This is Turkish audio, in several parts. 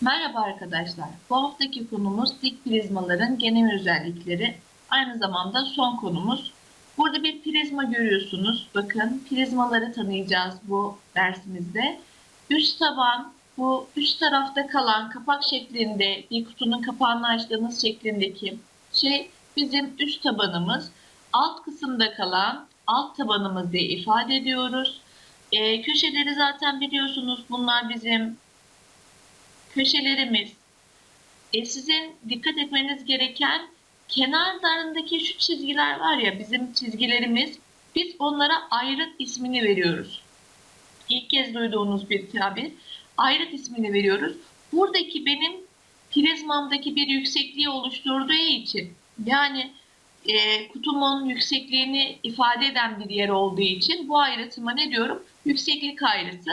Merhaba arkadaşlar. Bu haftaki konumuz dik prizmaların genel özellikleri. Aynı zamanda son konumuz. Burada bir prizma görüyorsunuz. Bakın prizmaları tanıyacağız bu dersimizde. Üst taban bu üst tarafta kalan kapak şeklinde bir kutunun kapağını açtığınız şeklindeki şey bizim üst tabanımız. Alt kısımda kalan alt tabanımız diye ifade ediyoruz. Ee, köşeleri zaten biliyorsunuz bunlar bizim köşelerimiz. E, sizin dikkat etmeniz gereken kenarlarındaki şu çizgiler var ya bizim çizgilerimiz biz onlara ayrıt ismini veriyoruz. İlk kez duyduğunuz bir tabir. Ayrıt ismini veriyoruz. Buradaki benim prizmamdaki bir yüksekliği oluşturduğu için yani e, kutumun yüksekliğini ifade eden bir yer olduğu için bu ayrıtıma ne diyorum? Yükseklik ayrıtı.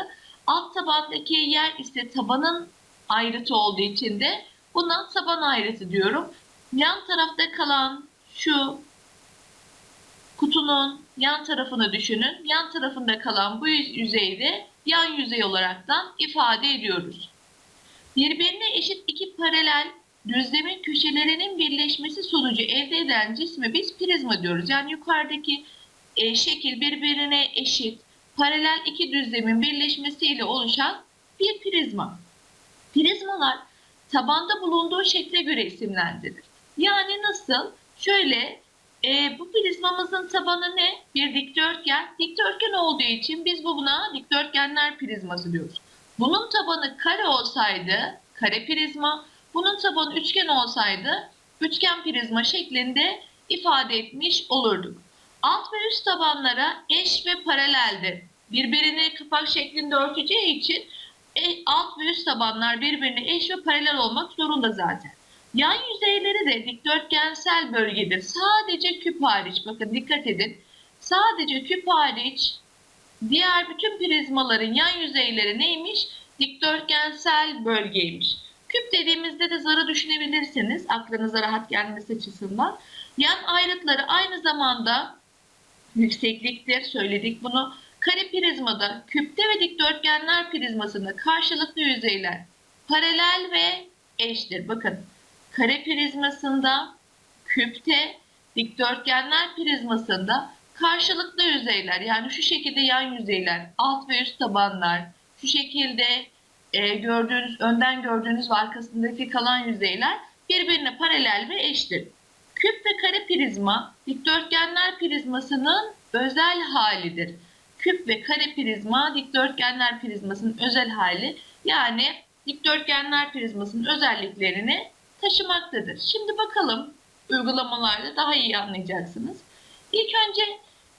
Alt tabandaki yer ise tabanın ayrıtı olduğu için de buna taban ayrıtı diyorum. Yan tarafta kalan şu kutunun yan tarafını düşünün. Yan tarafında kalan bu yüzeyde yan yüzey olaraktan ifade ediyoruz. Birbirine eşit iki paralel düzlemin köşelerinin birleşmesi sonucu elde eden cisme biz prizma diyoruz. Yani yukarıdaki e, şekil birbirine eşit paralel iki düzlemin birleşmesiyle oluşan bir prizma. Prizmalar tabanda bulunduğu şekle göre isimlendirilir. Yani nasıl? Şöyle e, bu prizmamızın tabanı ne? Bir dikdörtgen. Dikdörtgen olduğu için biz bu buna dikdörtgenler prizması diyoruz. Bunun tabanı kare olsaydı kare prizma, bunun tabanı üçgen olsaydı üçgen prizma şeklinde ifade etmiş olurduk. Alt ve üst tabanlara eş ve paraleldir. Birbirini kapak şeklinde örteceği için alt ve üst tabanlar birbirine eş ve paralel olmak zorunda zaten. Yan yüzeyleri de dikdörtgensel bölgedir. Sadece küp hariç, bakın dikkat edin. Sadece küp hariç diğer bütün prizmaların yan yüzeyleri neymiş? Dikdörtgensel bölgeymiş. Küp dediğimizde de zarı düşünebilirsiniz aklınıza rahat gelmesi açısından. Yan ayrıtları aynı zamanda yüksekliktir. Söyledik bunu. Kare prizmada, küpte ve dikdörtgenler prizmasında karşılıklı yüzeyler paralel ve eştir. Bakın kare prizmasında, küpte, dikdörtgenler prizmasında karşılıklı yüzeyler yani şu şekilde yan yüzeyler, alt ve üst tabanlar, şu şekilde e, gördüğünüz, önden gördüğünüz ve arkasındaki kalan yüzeyler birbirine paralel ve eştir. Küp ve kare prizma dikdörtgenler prizmasının özel halidir. Küp ve kare prizma dikdörtgenler prizmasının özel hali yani dikdörtgenler prizmasının özelliklerini taşımaktadır. Şimdi bakalım uygulamalarda daha iyi anlayacaksınız. İlk önce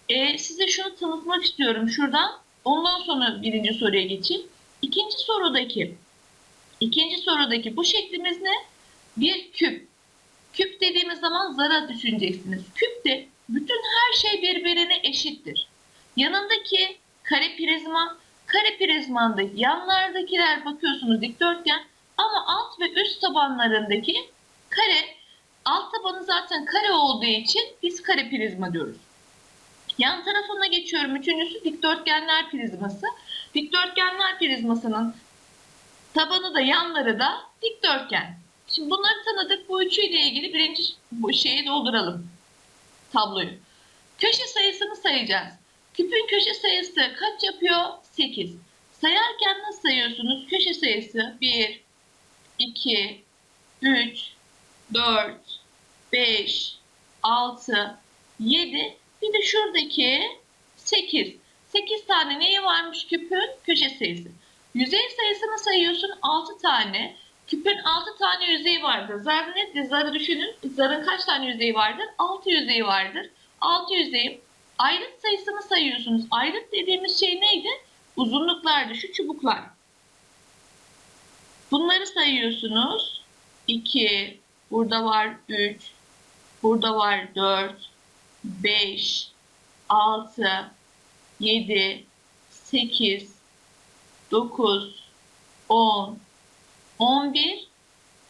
e, size şunu tanıtmak istiyorum şuradan. Ondan sonra birinci soruya geçeyim. İkinci sorudaki ikinci sorudaki bu şeklimiz ne? Bir küp. Küp dediğimiz zaman zara düşüneceksiniz. Küpte bütün her şey birbirine eşittir. Yanındaki kare prizma, kare prizmanda yanlardakiler bakıyorsunuz dikdörtgen ama alt ve üst tabanlarındaki kare, alt tabanı zaten kare olduğu için biz kare prizma diyoruz. Yan tarafına geçiyorum. Üçüncüsü dikdörtgenler prizması. Dikdörtgenler prizmasının tabanı da yanları da dikdörtgen. Şimdi bunları tanıdık. Bu üçüyle ilgili birinci bu şeyi dolduralım. Tabloyu. Köşe sayısını sayacağız. Küpün köşe sayısı kaç yapıyor? 8. Sayarken nasıl sayıyorsunuz? Köşe sayısı 1, 2, 3, 4, 5, 6, 7. Bir de şuradaki 8. 8 tane neyi varmış küpün? Köşe sayısı. Yüzey sayısını sayıyorsun 6 tane. Küpün 6 tane yüzeyi vardır. Zar nedir? Zarı düşünün. Zarın kaç tane yüzeyi vardır? 6 yüzeyi vardır. 6 yüzeyi. Ayrıt sayısını sayıyorsunuz. Ayrıt dediğimiz şey neydi? Uzunluklardı. Şu çubuklar. Bunları sayıyorsunuz. 2, burada var 3, burada var 4, 5, 6, 7, 8, 9, 10, 11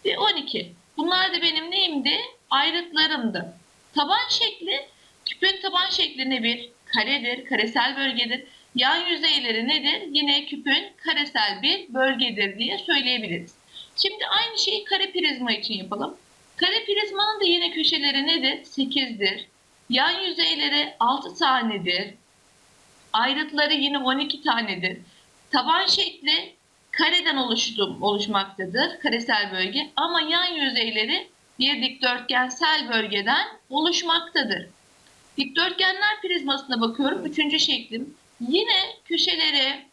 ve 12. Bunlar da benim neyimdi? Ayrıtlarımdı. Taban şekli, küpün taban şekli ne bir? Karedir, karesel bölgedir. Yan yüzeyleri nedir? Yine küpün karesel bir bölgedir diye söyleyebiliriz. Şimdi aynı şeyi kare prizma için yapalım. Kare prizmanın da yine köşeleri nedir? 8'dir. Yan yüzeyleri 6 tanedir. Ayrıtları yine 12 tanedir. Taban şekli kareden oluştum, oluşmaktadır. Karesel bölge ama yan yüzeyleri bir dikdörtgensel bölgeden oluşmaktadır. Dikdörtgenler prizmasına bakıyorum. Üçüncü şeklim. Yine köşeleri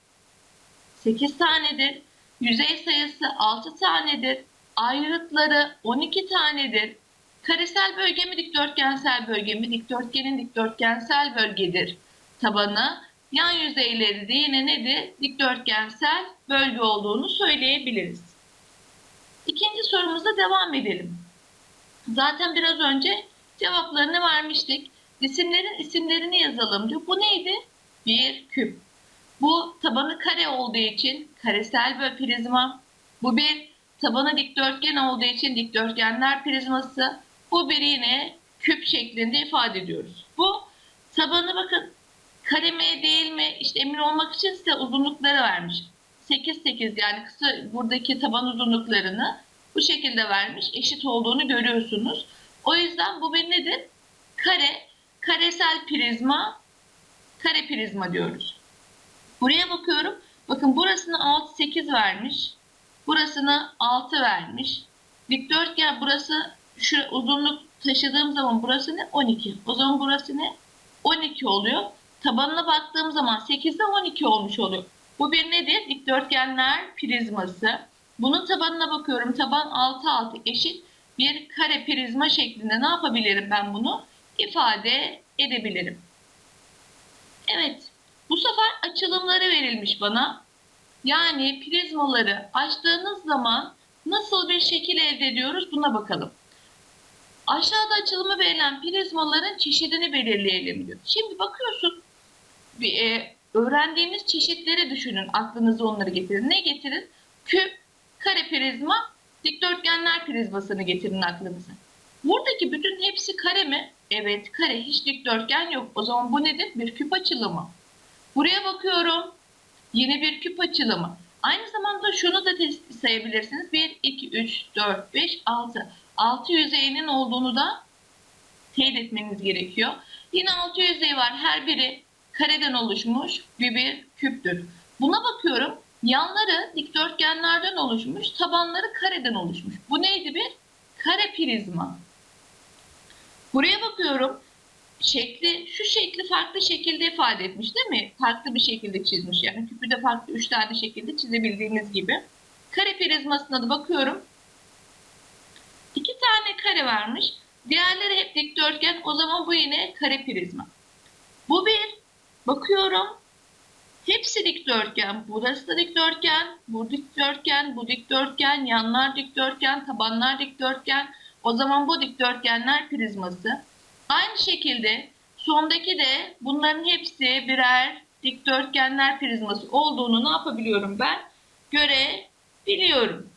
8 tanedir. Yüzey sayısı 6 tanedir. Ayrıtları 12 tanedir. Karesel bölge mi dikdörtgensel bölge mi? Dikdörtgenin dikdörtgensel bölgedir. Tabanı yan yüzeyleri de yine nedir? Dikdörtgensel bölge olduğunu söyleyebiliriz. İkinci sorumuza devam edelim. Zaten biraz önce cevaplarını vermiştik. Cisimlerin isimlerini yazalım diyor. Bu neydi? Bir küp. Bu tabanı kare olduğu için karesel bir prizma. Bu bir tabanı dikdörtgen olduğu için dikdörtgenler prizması. Bu bir yine küp şeklinde ifade ediyoruz. Bu tabanı bakın kare mi değil mi işte emin olmak için size uzunlukları vermiş. 8 8 yani kısa buradaki taban uzunluklarını bu şekilde vermiş. Eşit olduğunu görüyorsunuz. O yüzden bu bir nedir? Kare, karesel prizma, kare prizma diyoruz. Buraya bakıyorum. Bakın burasını 6 8 vermiş. Burasını 6 vermiş. Dikdörtgen burası şu uzunluk taşıdığım zaman burası ne? 12. O zaman burası ne? 12 oluyor. Tabanına baktığım zaman 8'de 12 olmuş oluyor. Bu bir nedir? Dikdörtgenler prizması. Bunun tabanına bakıyorum. Taban 6 6 eşit bir kare prizma şeklinde ne yapabilirim ben bunu? İfade edebilirim. Evet. Bu sefer açılımları verilmiş bana. Yani prizmaları açtığınız zaman nasıl bir şekil elde ediyoruz buna bakalım. Aşağıda açılımı verilen prizmaların çeşidini belirleyelim diyor. Şimdi bakıyorsun bir, e, öğrendiğimiz çeşitleri düşünün. Aklınıza onları getirin. Ne getirin? Küp, kare prizma, dikdörtgenler prizmasını getirin aklınıza. Buradaki bütün hepsi kare mi? Evet kare. Hiç dikdörtgen yok. O zaman bu nedir? Bir küp açılımı. Buraya bakıyorum. Yine bir küp açılımı. Aynı zamanda şunu da sayabilirsiniz. 1, 2, 3, 4, 5, 6. 6 yüzeyinin olduğunu da teyit etmeniz gerekiyor. Yine 6 yüzey var. Her biri kareden oluşmuş bir, bir küptür. Buna bakıyorum. Yanları dikdörtgenlerden oluşmuş, tabanları kareden oluşmuş. Bu neydi bir? Kare prizma. Buraya bakıyorum. Şekli, şu şekli farklı şekilde ifade etmiş değil mi? Farklı bir şekilde çizmiş. Yani küpü de farklı üç tane şekilde çizebildiğiniz gibi. Kare prizmasına da bakıyorum. İki tane kare vermiş. Diğerleri hep dikdörtgen. O zaman bu yine kare prizma. Bu bir. Bakıyorum. Hepsi dikdörtgen. Burası da dikdörtgen. Bu dikdörtgen. Bu dikdörtgen. Yanlar dikdörtgen. Tabanlar dikdörtgen. O zaman bu dikdörtgenler prizması. Aynı şekilde sondaki de bunların hepsi birer dikdörtgenler prizması olduğunu ne yapabiliyorum ben? Görebiliyorum.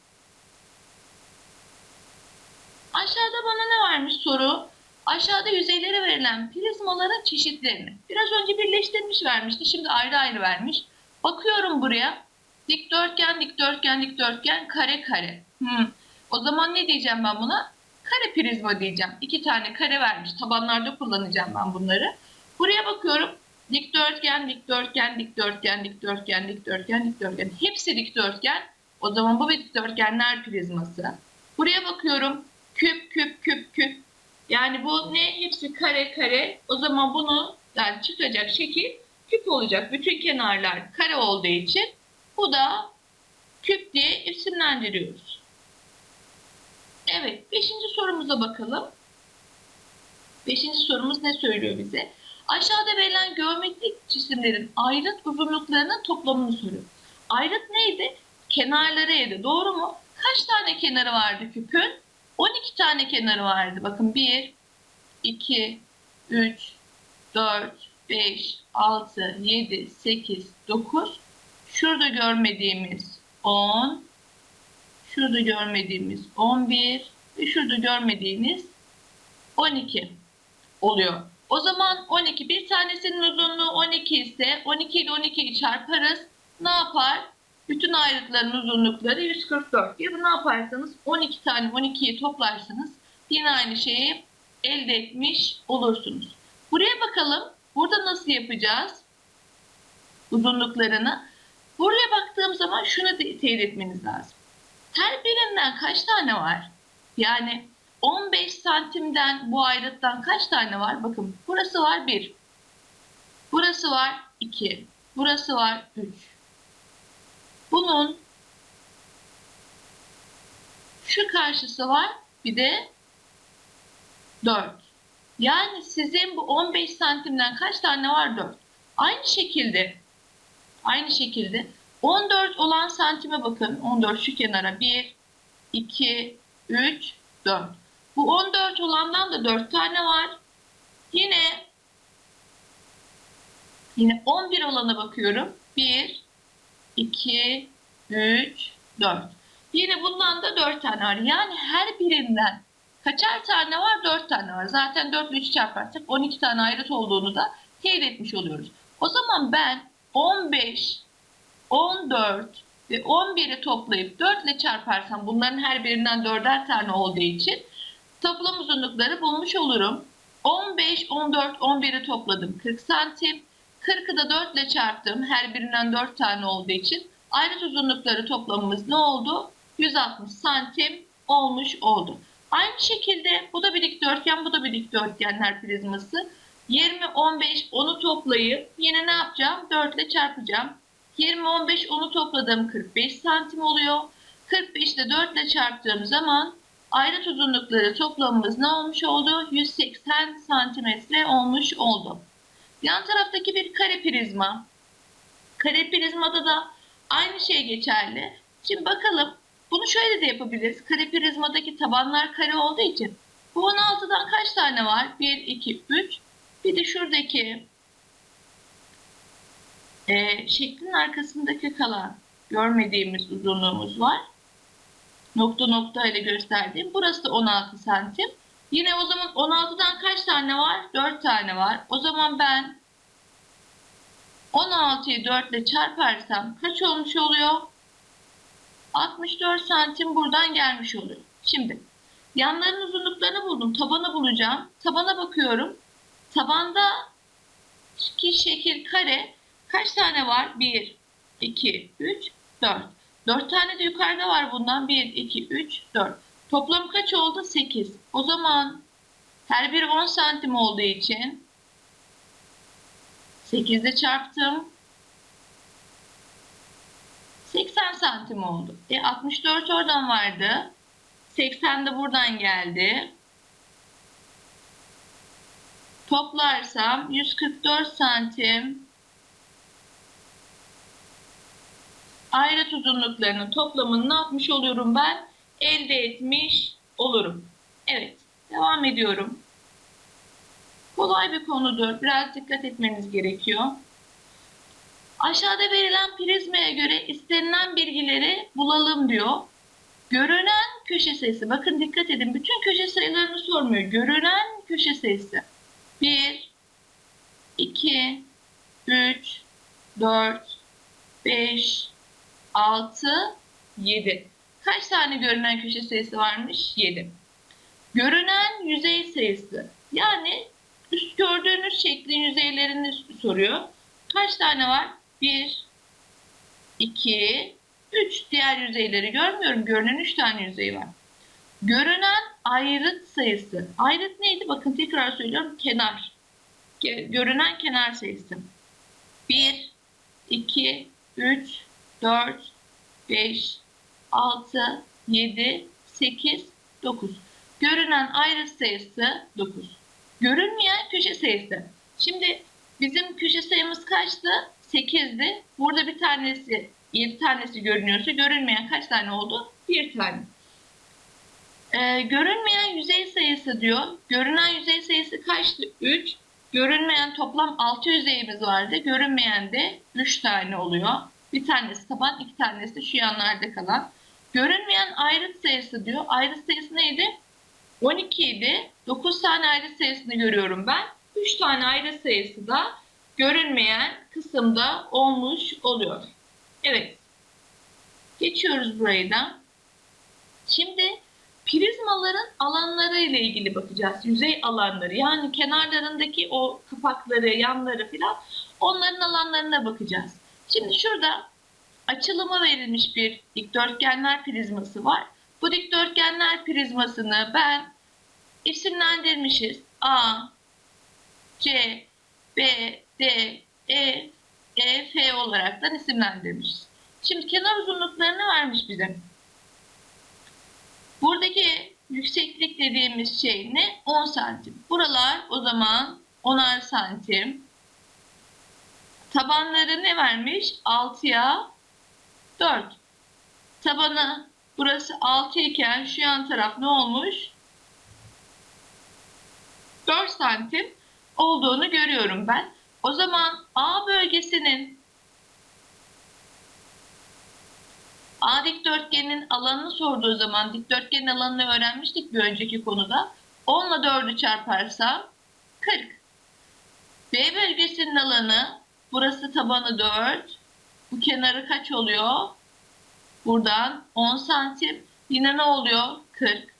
Aşağıda bana ne vermiş soru? Aşağıda yüzeylere verilen prizmaların çeşitlerini. Biraz önce birleştirmiş vermişti. Şimdi ayrı ayrı vermiş. Bakıyorum buraya. Dikdörtgen, dikdörtgen, dikdörtgen, kare, kare. Hmm. O zaman ne diyeceğim ben buna? Kare prizma diyeceğim. İki tane kare vermiş. Tabanlarda kullanacağım ben bunları. Buraya bakıyorum. Dikdörtgen, dikdörtgen, dikdörtgen, dikdörtgen, dikdörtgen, dikdörtgen. Hepsi dikdörtgen. O zaman bu bir dikdörtgenler prizması. Buraya bakıyorum. Küp, küp, küp, küp. Yani bu ne? Hepsi kare, kare. O zaman bunu yani çıkacak şekil küp olacak. Bütün kenarlar kare olduğu için bu da küp diye isimlendiriyoruz. Evet, beşinci sorumuza bakalım. Beşinci sorumuz ne söylüyor bize? Aşağıda verilen geometrik cisimlerin ayrıt uzunluklarının toplamını soruyor. Ayrıt neydi? Kenarlarıydı. Doğru mu? Kaç tane kenarı vardı küpün? 12 tane kenarı vardı. Bakın 1, 2, 3, 4, 5, 6, 7, 8, 9. Şurada görmediğimiz 10, şurada görmediğimiz 11 ve şurada görmediğiniz 12 oluyor. O zaman 12 bir tanesinin uzunluğu 12 ise 12 ile 12'yi çarparız. Ne yapar? Bütün ayrıtların uzunlukları 144. Ya da ne yaparsanız 12 tane 12'yi toplarsınız. Yine aynı şeyi elde etmiş olursunuz. Buraya bakalım. Burada nasıl yapacağız? Uzunluklarını. Buraya baktığım zaman şunu te- teyit etmeniz lazım. Her birinden kaç tane var? Yani 15 santimden bu ayrıttan kaç tane var? Bakın burası var 1. Burası var 2. Burası var 3. Bunun şu karşısı var bir de 4. Yani sizin bu 15 santimden kaç tane var? 4. Aynı şekilde aynı şekilde 14 olan santime bakın. 14 şu kenara 1, 2, 3, 4. Bu 14 olandan da 4 tane var. Yine yine 11 olana bakıyorum. 1, 2, 3, 4. Yine bundan da 4 tane var. Yani her birinden kaçar tane var? 4 tane var. Zaten 4 ile 3 çarparsak 12 tane ayrıt olduğunu da teyit etmiş oluyoruz. O zaman ben 15, 14 ve 11'i toplayıp 4 ile çarparsam bunların her birinden 4'er tane olduğu için toplam uzunlukları bulmuş olurum. 15, 14, 11'i topladım 40 santim. 40'ı da 4 ile çarptım. Her birinden 4 tane olduğu için ayrıt uzunlukları toplamımız ne oldu? 160 santim olmuş oldu. Aynı şekilde bu da bir dikdörtgen, bu da bir dikdörtgenler prizması. 20, 15, 10'u toplayıp yine ne yapacağım? 4 ile çarpacağım. 20, 15, 10'u topladım 45 santim oluyor. 45 ile 4 ile çarptığım zaman ayrıt uzunlukları toplamımız ne olmuş oldu? 180 santimetre olmuş oldu. Yan taraftaki bir kare prizma. Kare prizmada da aynı şey geçerli. Şimdi bakalım bunu şöyle de yapabiliriz. Kare prizmadaki tabanlar kare olduğu için bu 16'dan kaç tane var? 1, 2, 3. Bir de şuradaki e, şeklin arkasındaki kalan görmediğimiz uzunluğumuz var. Nokta nokta ile gösterdiğim. Burası da 16 santim. Yine o zaman 16'dan kaç tane var? 4 tane var. O zaman ben 16'yı 4 ile çarparsam kaç olmuş oluyor? 64 santim buradan gelmiş oluyor. Şimdi yanların uzunluklarını buldum. Tabanı bulacağım. Tabana bakıyorum. Tabanda ki şekil kare kaç tane var? 1, 2, 3, 4. 4 tane de yukarıda var bundan. 1, 2, 3, 4. Toplam kaç oldu? 8. O zaman her biri 10 santim olduğu için 8'de çarptım. 80 santim oldu. E 64 oradan vardı. 80 de buradan geldi. Toplarsam 144 santim ayrıt uzunluklarının toplamını ne yapmış oluyorum ben? Elde etmiş olurum. Evet, devam ediyorum. Kolay bir konudur. Biraz dikkat etmeniz gerekiyor. Aşağıda verilen prizmaya göre istenilen bilgileri bulalım diyor. Görünen köşe sayısı. Bakın dikkat edin. Bütün köşe sayılarını sormuyor. Görünen köşe sayısı. 1, 2, 3, 4, 5, 6, 7. Kaç tane görünen köşe sayısı varmış? 7. Görünen yüzey sayısı. Yani üst gördüğünüz şeklin yüzeylerini soruyor. Kaç tane var? 1, 2, 3. Diğer yüzeyleri görmüyorum. Görünen 3 tane yüzey var. Görünen ayrıt sayısı. Ayrıt neydi? Bakın tekrar söylüyorum. Kenar. Görünen kenar sayısı. 1, 2, 3, 4, 5, 6, 7, 8, 9. Görünen ayrıt sayısı 9. Görünmeyen köşe sayısı. Şimdi bizim köşe sayımız kaçtı? 8'di. Burada bir tanesi, 7 tanesi görünüyorsa görünmeyen kaç tane oldu? 1 tane. Ee, görünmeyen yüzey sayısı diyor. Görünen yüzey sayısı kaçtı? 3. Görünmeyen toplam 6 yüzeyimiz vardı. Görünmeyen de 3 tane oluyor. Bir tanesi taban, iki tanesi şu yanlarda kalan. Görünmeyen ayrıt sayısı diyor. Ayrıt sayısı neydi? 12 idi. 9 tane ayrıt sayısını görüyorum ben. 3 tane ayrıt sayısı da görünmeyen kısımda olmuş oluyor. Evet. Geçiyoruz burayı da. Şimdi prizmaların alanları ile ilgili bakacağız. Yüzey alanları yani kenarlarındaki o kapakları, yanları filan onların alanlarına bakacağız. Şimdi şurada açılımı verilmiş bir dikdörtgenler prizması var. Bu dikdörtgenler prizmasını ben isimlendirmişiz. A, C, B, D, E, E, F olaraktan isimlendirmişiz. Şimdi kenar uzunluklarını vermiş bize. Buradaki yükseklik dediğimiz şey ne? 10 santim. Buralar o zaman 10'ar santim. Tabanları ne vermiş? 6'ya 4. Tabanı burası 6 iken şu yan taraf ne olmuş? 4 santim olduğunu görüyorum ben. O zaman A bölgesinin A dikdörtgenin alanını sorduğu zaman dikdörtgenin alanını öğrenmiştik bir önceki konuda. 10 ile 4'ü çarparsam 40. B bölgesinin alanı burası tabanı 4. Bu kenarı kaç oluyor? Buradan 10 santim. Yine ne oluyor? 40.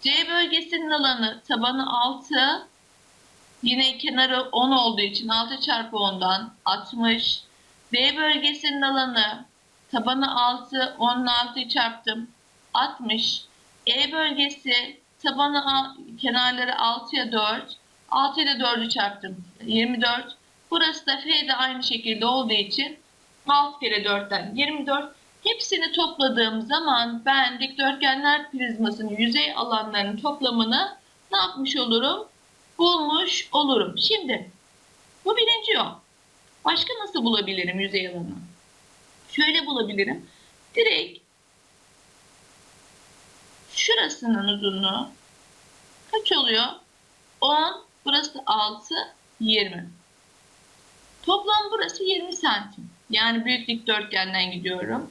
C bölgesinin alanı tabanı 6. Yine kenarı 10 olduğu için 6 çarpı 10'dan 60. D bölgesinin alanı tabanı 6, 10'un 6'yı çarptım. 60. E bölgesi tabanı kenarları 6'ya 4. 6 ile 4'ü çarptım. 24. Burası da F de aynı şekilde olduğu için 6 kere 4'ten 24. Hepsini topladığım zaman ben dikdörtgenler prizmasının yüzey alanlarının toplamını ne yapmış olurum? Bulmuş olurum. Şimdi bu birinci yol. Başka nasıl bulabilirim yüzey alanını? Şöyle bulabilirim. Direkt şurasının uzunluğu kaç oluyor? 10, burası 6, 20. Toplam burası 20 santim. Yani büyük dikdörtgenden gidiyorum.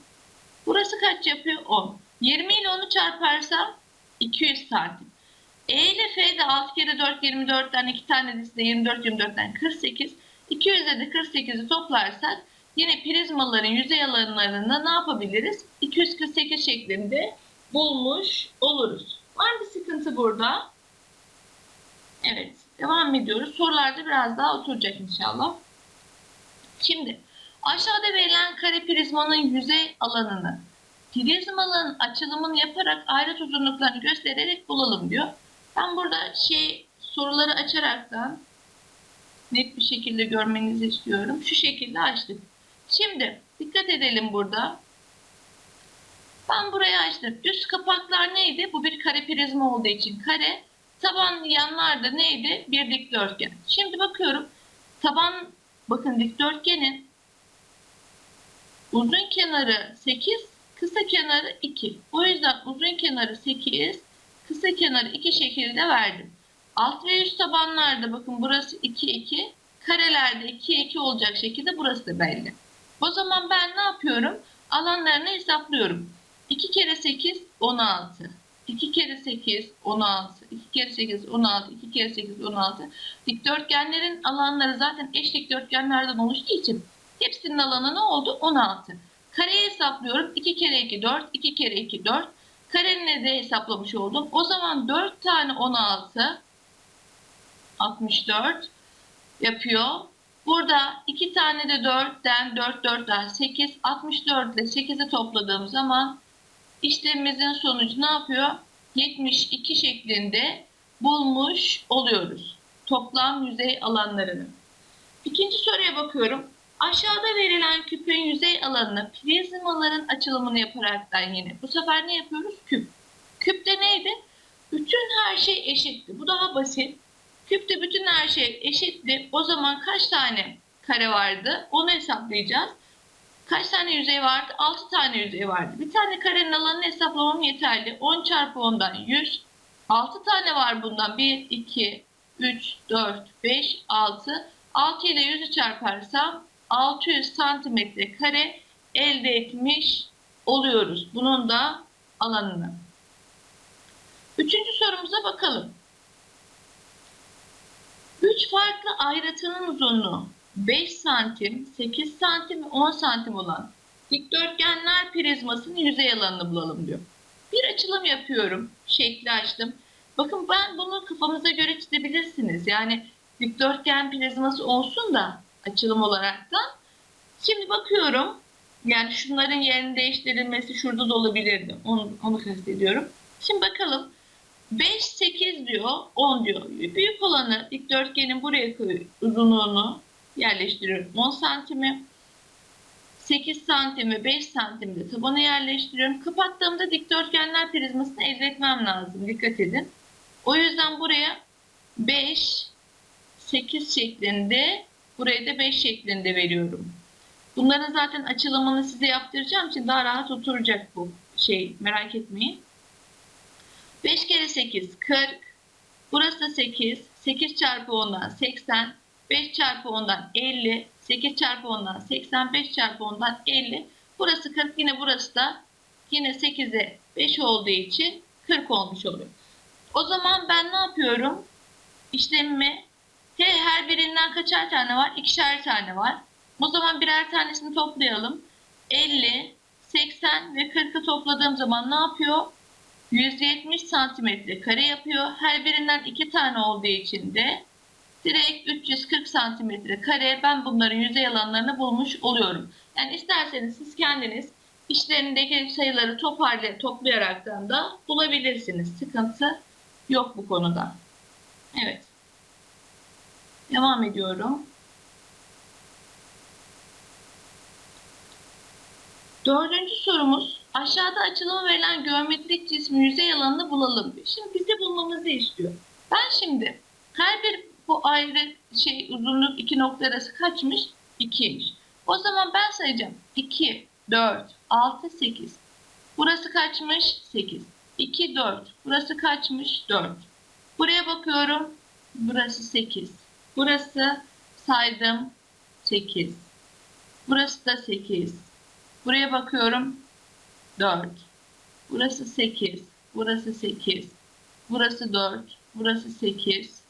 Burası kaç yapıyor? 10. 20 ile 10'u çarparsam 200 santim. E ile F de 6 kere 4 24'ten 2 tane de 24 24'ten 48. 200'e de 48'i toplarsak yine prizmaların yüzey alanlarını ne yapabiliriz? 248 şeklinde bulmuş oluruz. Var bir sıkıntı burada. Evet devam ediyoruz. Sorularda biraz daha oturacak inşallah. Şimdi aşağıda verilen kare prizmanın yüzey alanını prizmaların açılımını yaparak ayrıt uzunluklarını göstererek bulalım diyor. Ben burada şey soruları açaraktan net bir şekilde görmenizi istiyorum. Şu şekilde açtık. Şimdi dikkat edelim burada. Ben burayı açtım. Üst kapaklar neydi? Bu bir kare prizma olduğu için kare. Taban yanlarda neydi? Bir dikdörtgen. Şimdi bakıyorum. Taban bakın dikdörtgenin uzun kenarı 8, kısa kenarı 2. O yüzden uzun kenarı 8, kısa kenarı 2 şekilde verdim. Alt ve üst tabanlarda bakın burası 2, 2. Karelerde 2, 2 olacak şekilde burası da belli. O zaman ben ne yapıyorum? Alanlarını hesaplıyorum. 2 kere 8, 16. 2 kere 8, 16. 2 kere 8, 16. 2 kere 8, 16. Dikdörtgenlerin alanları zaten eş dikdörtgenlerden oluştuğu için hepsinin alanı ne oldu? 16. Kareyi hesaplıyorum. 2 kere 2, 4. 2 kere 2, 4. Karenin de hesaplamış oldum. O zaman 4 tane 16 64 yapıyor. Burada 2 tane de 4'ten 4 4'ten 8 64 ile 8'i topladığım zaman işlemimizin sonucu ne yapıyor? 72 şeklinde bulmuş oluyoruz. Toplam yüzey alanlarını. İkinci soruya bakıyorum. Aşağıda verilen küpün yüzey alanını prizmaların açılımını yaparaktan yine. Bu sefer ne yapıyoruz? Küp. Küpte neydi? Bütün her şey eşitti. Bu daha basit. Küpte bütün her şey eşitti. O zaman kaç tane kare vardı? Onu hesaplayacağız. Kaç tane yüzey vardı? 6 tane yüzey vardı. Bir tane karenin alanını hesaplamam yeterli. 10 çarpı 10'dan 100. 6 tane var bundan. 1, 2, 3, 4, 5, 6. 6 ile 100'ü çarparsam 600 santimetre kare elde etmiş oluyoruz. Bunun da alanını. Üçüncü sorumuza bakalım. Üç farklı ayrıtının uzunluğu 5 santim, 8 santim ve 10 santim olan Dikdörtgenler prizmasının yüzey alanını bulalım diyor. Bir açılım yapıyorum. Şekli açtım. Bakın ben bunu kafanıza göre çizebilirsiniz. Yani dikdörtgen prizması olsun da açılım olarak da. Şimdi bakıyorum. Yani şunların yerini değiştirilmesi şurada da olabilirdi. Onu, onu kastediyorum. Şimdi bakalım. 5, 8 diyor, 10 diyor. Büyük olanı dikdörtgenin buraya uzunluğunu yerleştiriyorum. 10 santimi. 8 santim ve 5 santim de tabana yerleştiriyorum. Kapattığımda dikdörtgenler prizmasını elde etmem lazım. Dikkat edin. O yüzden buraya 5, 8 şeklinde, buraya da 5 şeklinde veriyorum. Bunların zaten açılımını size yaptıracağım için daha rahat oturacak bu şey. Merak etmeyin. 5 kere 8 40. Burası da 8. 8 çarpı 10'dan 80. 5 çarpı 10'dan 50. 8 çarpı 10'dan 80. 5 çarpı 10'dan 50. Burası 40. Yine burası da yine 8'e 5 olduğu için 40 olmuş oluyor. O zaman ben ne yapıyorum? İşlemimi he, her birinden kaçar tane var? İkişer tane var. O zaman birer tanesini toplayalım. 50, 80 ve 40'ı topladığım zaman ne yapıyor? 170 santimetre kare yapıyor. Her birinden iki tane olduğu için de direkt 340 santimetre kare ben bunların yüzey alanlarını bulmuş oluyorum. Yani isterseniz siz kendiniz işlerindeki sayıları toparlayıp toplayaraktan da bulabilirsiniz. Sıkıntı yok bu konuda. Evet. Devam ediyorum. Dördüncü sorumuz aşağıda açılımı verilen geometrik cismin yüzey alanını bulalım. Şimdi bize bulmamızı istiyor. Ben şimdi her bir bu ayrı şey uzunluk iki nokta arası kaçmış? 2'ymiş. O zaman ben sayacağım. 2, 4, 6, 8. Burası kaçmış? 8. 2, 4. Burası kaçmış? 4. Buraya bakıyorum. Burası 8. Burası saydım 8. Burası da 8. Buraya bakıyorum. 4. Burası 8. Burası 8. Burası 4. Burası 8.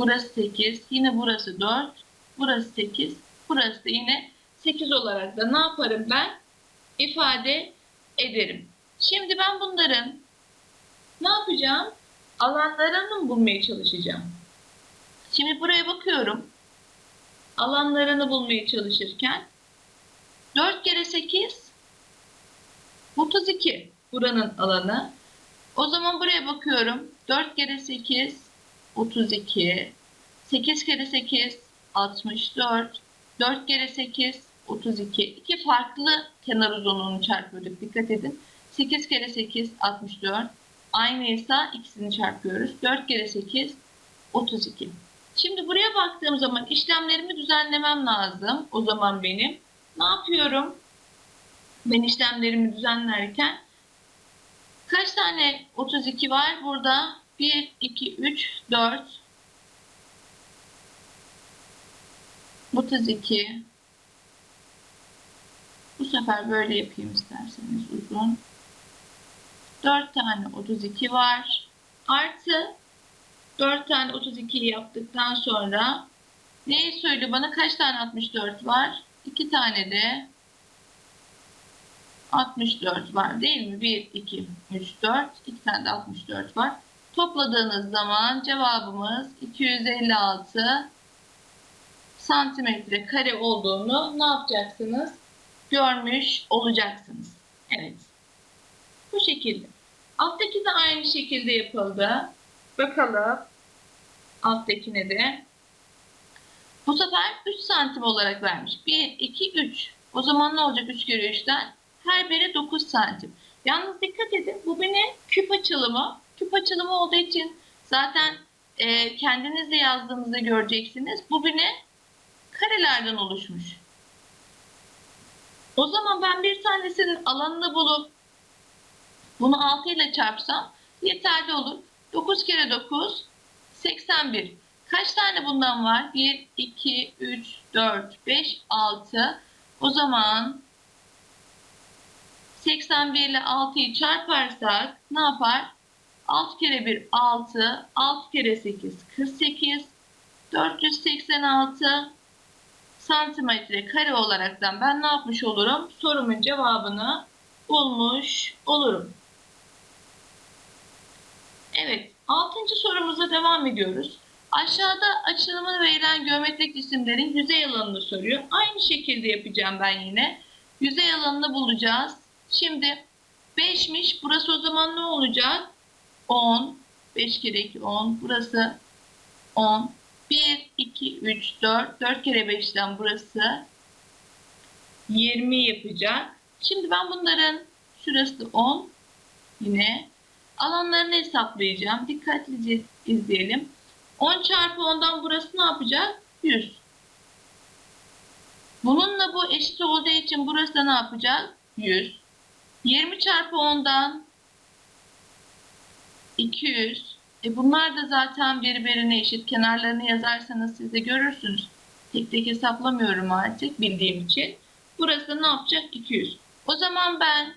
Burası 8. Yine burası 4. Burası 8. Burası da yine 8 olarak da ne yaparım ben? ifade ederim. Şimdi ben bunların ne yapacağım? Alanlarını bulmaya çalışacağım? Şimdi buraya bakıyorum. Alanlarını bulmaya çalışırken 4 kere 8 32 buranın alanı. O zaman buraya bakıyorum. 4 kere 8 32 8 kere 8 64 4 kere 8 32 İki farklı kenar uzunluğunu çarpıyorduk. Dikkat edin. 8 kere 8 64 aynıysa ikisini çarpıyoruz. 4 kere 8 32 Şimdi buraya baktığım zaman işlemlerimi düzenlemem lazım. O zaman benim ne yapıyorum? Ben işlemlerimi düzenlerken kaç tane 32 var? Burada 1, 2, 3, 4 32 Bu sefer böyle yapayım isterseniz uzun. 4 tane 32 var. Artı 4 tane 32'yi yaptıktan sonra neyi söyle bana kaç tane 64 var? 2 tane de 64 var değil mi? 1, 2, 3, 4. 2 tane de 64 var. Topladığınız zaman cevabımız 256 santimetre kare olduğunu ne yapacaksınız? Görmüş olacaksınız. Evet. Bu şekilde. Alttaki de aynı şekilde yapıldı. Bakalım. Alttakine de. Bu sefer 3 santim olarak vermiş. 1, 2, 3. O zaman ne olacak 3 kere 3'ten? Her biri 9 santim. Yalnız dikkat edin bu ne? Küp açılımı. Küp açılımı olduğu için zaten e, kendiniz de yazdığınızda göreceksiniz. Bu bir ne? Karelerden oluşmuş. O zaman ben bir tanesinin alanını bulup bunu 6 ile çarpsam yeterli olur. 9 kere 9 81. Kaç tane bundan var? 1, 2, 3, 4, 5, 6. O zaman 81 ile 6'yı çarparsak ne yapar? 6 kere 1 6, 6 kere 8 48, 486 santimetre kare olaraktan ben ne yapmış olurum? Sorumun cevabını bulmuş olurum. Evet, altıncı sorumuza devam ediyoruz. Aşağıda açılımını verilen geometrik cisimlerin yüzey alanını soruyor. Aynı şekilde yapacağım ben yine. Yüzey alanını bulacağız. Şimdi 5'miş. Burası o zaman ne olacak? 10. 5 kere 2 10. Burası 10. 1, 2, 3, 4. 4 kere 5'ten burası 20 yapacak. Şimdi ben bunların şurası 10. Yine alanlarını hesaplayacağım. Dikkatlice izleyelim. 10 çarpı 10'dan burası ne yapacak? 100. Bununla bu eşit olduğu için burası ne yapacak? 100. 20 çarpı 10'dan 200. E bunlar da zaten birbirine eşit. Kenarlarını yazarsanız siz de görürsünüz. Tek tek hesaplamıyorum artık bildiğim için. Burası ne yapacak? 200. O zaman ben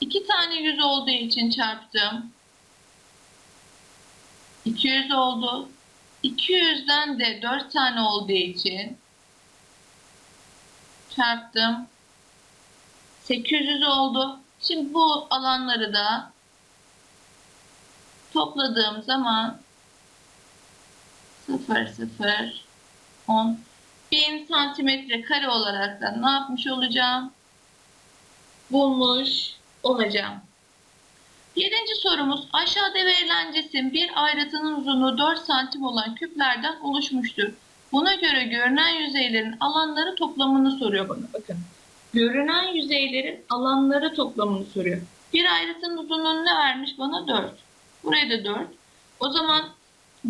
iki tane 100 olduğu için çarptım. 200 oldu. 200'den de 4 tane olduğu için çarptım. 800 oldu. Şimdi bu alanları da topladığım zaman 0 0 10 1000 santimetre kare olarak da ne yapmış olacağım? Bulmuş olacağım. Yedinci sorumuz aşağıda verilen cisim bir ayrıtının uzunluğu 4 santim olan küplerden oluşmuştur. Buna göre görünen yüzeylerin alanları toplamını soruyor bana bakın. Görünen yüzeylerin alanları toplamını soruyor. Bir ayrıtının uzunluğunu ne vermiş bana? 4. Buraya da 4. O zaman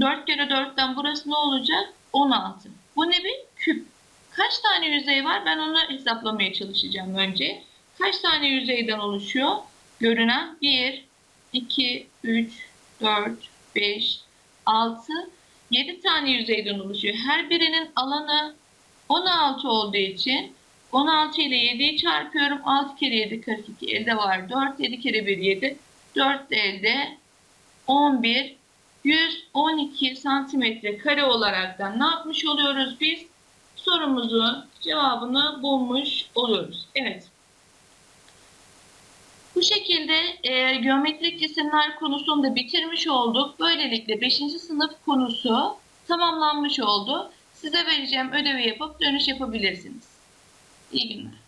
4 kere 4'ten burası ne olacak? 16. Bu ne bir küp. Kaç tane yüzey var? Ben onu hesaplamaya çalışacağım önce. Kaç tane yüzeyden oluşuyor? Görünen 1, 2, 3, 4, 5, 6, 7 tane yüzeyden oluşuyor. Her birinin alanı 16 olduğu için 16 ile 7'yi çarpıyorum. 6 kere 7 42 elde var. 4 7 kere 1 7. 4 de elde 11 112 santimetre kare olaraktan ne yapmış oluyoruz biz? Sorumuzun cevabını bulmuş oluyoruz. Evet. Bu şekilde e, geometrik cisimler konusunu da bitirmiş olduk. Böylelikle 5. sınıf konusu tamamlanmış oldu. Size vereceğim ödevi yapıp dönüş yapabilirsiniz. İyi günler.